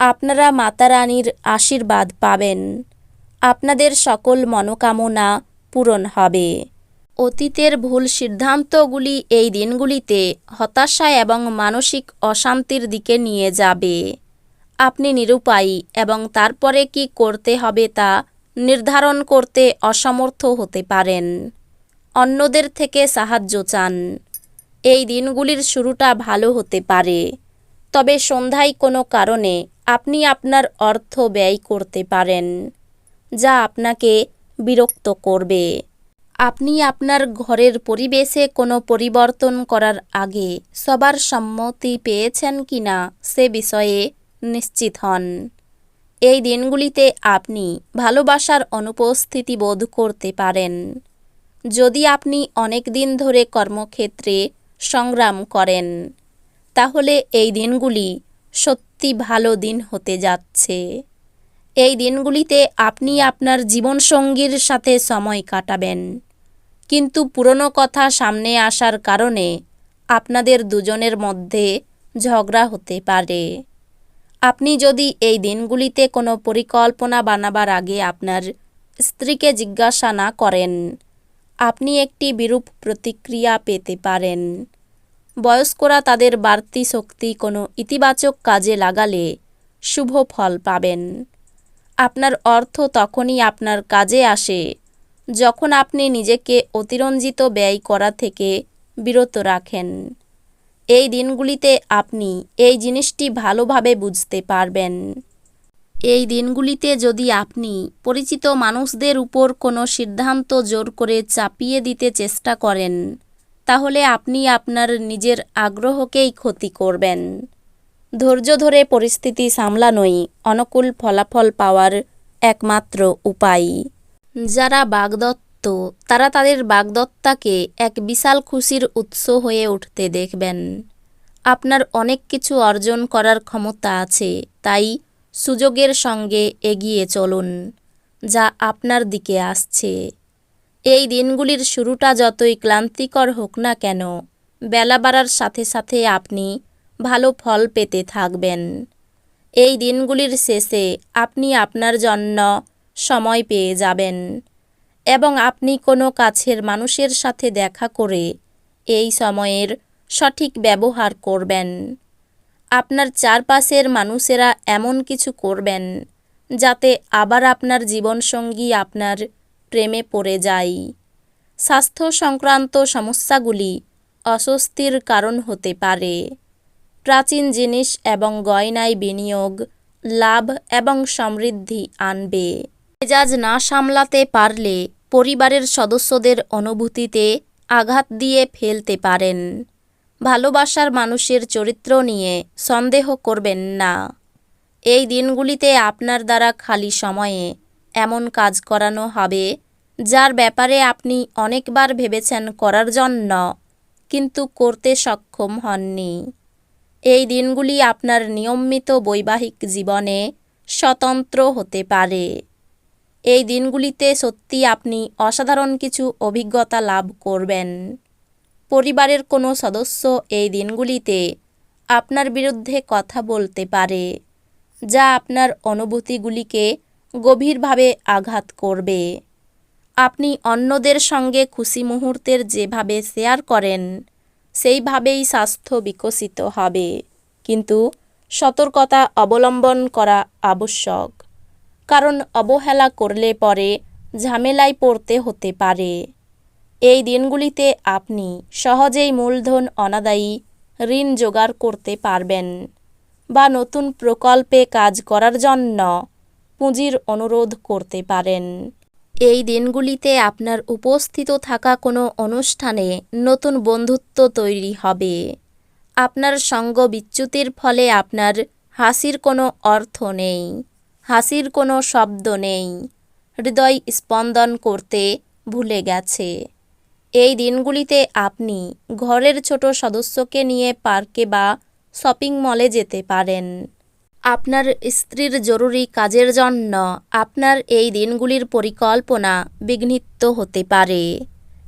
আপনারা মাতা রানীর আশীর্বাদ পাবেন। আপনাদের সকল মনোকামনা পূরণ হবে। অতীতের ভুল সিদ্ধান্তগুলি এই দিনগুলিতে হতাশা এবং মানসিক অশান্তির দিকে নিয়ে যাবে। আপনি নিরুপায়ী এবং তারপরে কি করতে হবে তা নির্ধারণ করতে অসমর্থ হতে পারেন। অন্যদের থেকে সাহায্য চান। এই দিনগুলির শুরুটা ভালো হতে পারে। তবে সন্ধ্যায় কোনো কারণে আপনি আপনার অর্থ ব্যয় করতে পারেন, যা আপনাকে বিরক্ত করবে। আপনি আপনার ঘরের পরিবেশে কোনো পরিবর্তন করার আগে সবার সম্মতি পেয়েছেন কি না সে বিষয়ে নিশ্চিত হন। এই দিনগুলিতে আপনি ভালোবাসার অনুপস্থিতি বোধ করতে পারেন। যদি আপনি অনেক দিন ধরে কর্মক্ষেত্রে সংগ্রাম করেন, তাহলে এই দিনগুলি সত্যি ভালো দিন হতে যাচ্ছে। এই দিনগুলিতে আপনি আপনার জীবনসঙ্গীর সাথে সময় কাটাবেন। কিন্তু পুরনো কথা সামনে আসার কারণে আপনাদের দুজনের মধ্যে ঝগড়া হতে পারে। আপনি যদি এই দিনগুলিতে কোনো পরিকল্পনা বানাবার আগে আপনার স্ত্রীকে জিজ্ঞাসা না করেন, আপনি একটি বিরূপ প্রতিক্রিয়া পেতে পারেন। বয়স্করা তাদের বাড়তি শক্তি কোনো ইতিবাচক কাজে লাগালে শুভ ফল পাবেন। আপনার অর্থ তখনই আপনার কাজে আসে যখন আপনি নিজেকে অতিরঞ্জিত ব্যয় করা থেকে বিরত রাখেন। এই দিনগুলিতে আপনি এই জিনিসটি ভালোভাবে বুঝতে পারবেন। এই দিনগুলিতে যদি আপনি পরিচিত মানুষদের উপর কোনো সিদ্ধান্ত জোর করে চাপিয়ে দিতে চেষ্টা করেন তাহলে আপনি আপনার নিজের আগ্রহকেই ক্ষতি করবেন। ধৈর্য ধরে পরিস্থিতি সামলানোই অনুকূল ফলাফল পাওয়ার একমাত্র উপায়। যারা বাগদত্ত, তারা তাদের বাগদত্তাকে এক বিশাল খুশির উৎস হয়ে উঠতে দেখবেন। আপনার অনেক কিছু অর্জন করার ক্ষমতা আছে, তাই সুযোগের সঙ্গে এগিয়ে চলুন, যা আপনার দিকে আসছে। এই দিনগুলির শুরুটা যতই ক্লান্তিকর হোক না কেন, বেলা বাড়ার সাথে সাথে আপনি ভালো ফল পেতে থাকবেন। এই দিনগুলির শেষে আপনি আপনার জন্য সময় পেয়ে যাবেন এবং আপনি কোনো কাছের মানুষের সাথে দেখা করে এই সময়ের সঠিক ব্যবহার করবেন। আপনার চারপাশের মানুষেরা এমন কিছু করবেন যাতে আবার আপনার জীবনসঙ্গী আপনার প্রেমে পড়ে যায় স্বাস্থ্য সংক্রান্ত সমস্যাগুলি অস্বস্তির কারণ হতে পারে। প্রাচীন জিনিস এবং গয়নায় বিনিয়োগ, লাভ এবং সমৃদ্ধি আনবে। মেজাজ না সামলাতে পারলে পরিবারের সদস্যদের অনুভূতিতে আঘাত দিয়ে ফেলতে পারেন। ভালোবাসার মানুষের চরিত্র নিয়ে সন্দেহ করবেন না। এই দিনগুলিতে আপনার দ্বারা খালি সময়ে এমন কাজ করানো হবে, যার ব্যাপারে আপনি অনেকবার ভেবেছেন করার জন্য, কিন্তু করতে সক্ষম হননি। এই দিনগুলি আপনার নিয়মিত বৈবাহিক জীবনে স্বতন্ত্র হতে পারে। এই দিনগুলিতে সত্যি আপনি অসাধারণ কিছু অভিজ্ঞতা লাভ করবেন। পরিবারের কোনো সদস্য এই দিনগুলিতে আপনার বিরুদ্ধে কথা বলতে পারে, যা আপনার অনুভূতিগুলিকে গভীরভাবে আঘাত করবে। আপনি অন্যদের সঙ্গে খুশি মুহূর্তের যেভাবে শেয়ার করেন, সেইভাবেই স্বাস্থ্য বিকশিত হবে। কিন্তু সতর্কতা অবলম্বন করা আবশ্যক, কারণ অবহেলা করলে পরে ঝামেলায় পড়তে হতে পারে। এই দিনগুলিতে আপনি সহজেই মূলধন অনাদায়ী ঋণ জোগাড় করতে পারবেন, বা নতুন প্রকল্পে কাজ করার জন্য পুঁজির অনুরোধ করতে পারেন। এই দিনগুলিতে আপনার উপস্থিত থাকা কোনো অনুষ্ঠানে নতুন বন্ধুত্ব তৈরি হবে। আপনার সঙ্গ বিচ্যুতির ফলে আপনার হাসির কোনো অর্থ নেই, হাসির কোনো শব্দ নেই, হৃদয় স্পন্দন করতে ভুলে গেছে। এই দিনগুলিতে আপনি ঘরের ছোট সদস্যকে নিয়ে পার্কে বা শপিং মলে যেতে পারেন। আপনার স্ত্রীর জরুরি কাজের জন্য আপনার এই দিনগুলির পরিকল্পনা বিঘ্নিত হতে পারে।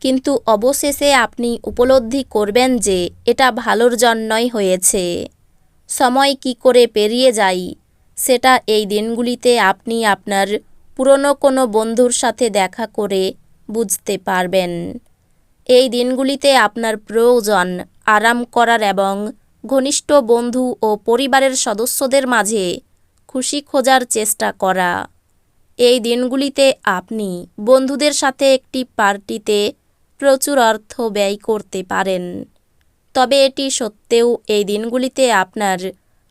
কিন্তু অবশেষে আপনি উপলব্ধি করবেন যে এটা ভালোর জন্যই হয়েছে। সময় কি করে পেরিয়ে যায়, সেটা এই দিনগুলিতে আপনি আপনার পুরনো কোনো বন্ধুর সাথে দেখা করে বুঝতে পারবেন। এই দিনগুলিতে আপনার প্রয়োজন আরাম করার এবং ঘনিষ্ঠ বন্ধু ও পরিবারের সদস্যদের মাঝে খুশি খোঁজার চেষ্টা করা। এই দিনগুলিতে আপনি বন্ধুদের সাথে একটি পার্টিতে প্রচুর অর্থ ব্যয় করতে পারেন। তবে এটি সত্ত্বেও এই দিনগুলিতে আপনার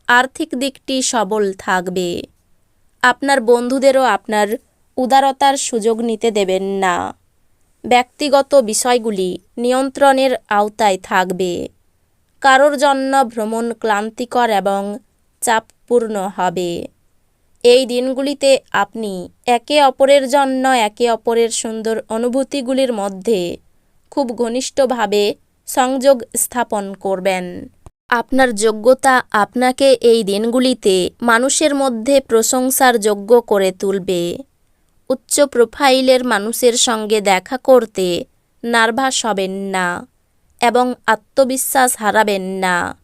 আর্থিক দিকটি সবল থাকবে। আপনার বন্ধুদেরও আপনার উদারতার সুযোগ নিতে দেবেন না। ব্যক্তিগত বিষয়গুলি নিয়ন্ত্রণের আওতায় থাকবে। কারোর জন্য ভ্রমণ ক্লান্তিকর এবং চাপপূর্ণ হবে। এই দিনগুলিতে আপনি একে অপরের জন্য একে অপরের সুন্দর অনুভূতিগুলির মধ্যে খুব ঘনিষ্ঠভাবে সংযোগ স্থাপন করবেন। আপনার যোগ্যতা আপনাকে এই দিনগুলিতে মানুষের মধ্যে প্রশংসার যোগ্য করে তুলবে। উচ্চ প্রোফাইলের মানুষের সঙ্গে দেখা করতে নার্ভাস হবেন না। এবং আত্মবিশ্বাস হারাবেন না।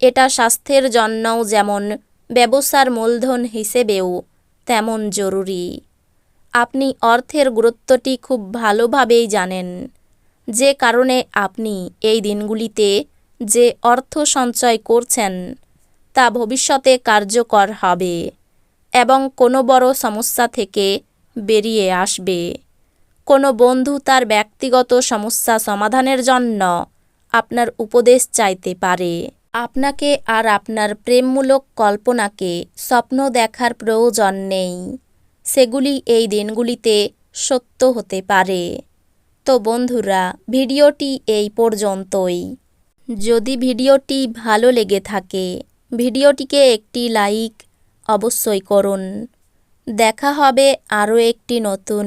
এটা স্বাস্থ্যের জন্যও যেমন ব্যবসার মূলধন হিসেবেও তেমন জরুরি। আপনি অর্থের গুরুত্বটি খুব ভালোভাবেই জানেন। যে কারণে আপনি এই দিনগুলিতে যে অর্থ সঞ্চয় করছেন, তা ভবিষ্যতে কার্যকর হবে এবং কোনো বড় সমস্যা থেকে বেরিয়ে আসবে। কোনো বন্ধু তার ব্যক্তিগত সমস্যা সমাধানের জন্য আপনার উপদেশ চাইতে পারে। আপনাকে আর আপনার প্রেমমূলক কল্পনাকে স্বপ্ন দেখার প্রয়োজন নেই। সেগুলি এই দিনগুলিতে সত্য হতে পারে। তো বন্ধুরা, ভিডিওটি এই পর্যন্তই। যদি ভিডিওটি ভালো লেগে থাকে, ভিডিওটিকে একটি লাইক অবশ্যই করুন। দেখা হবে আরও একটি নতুন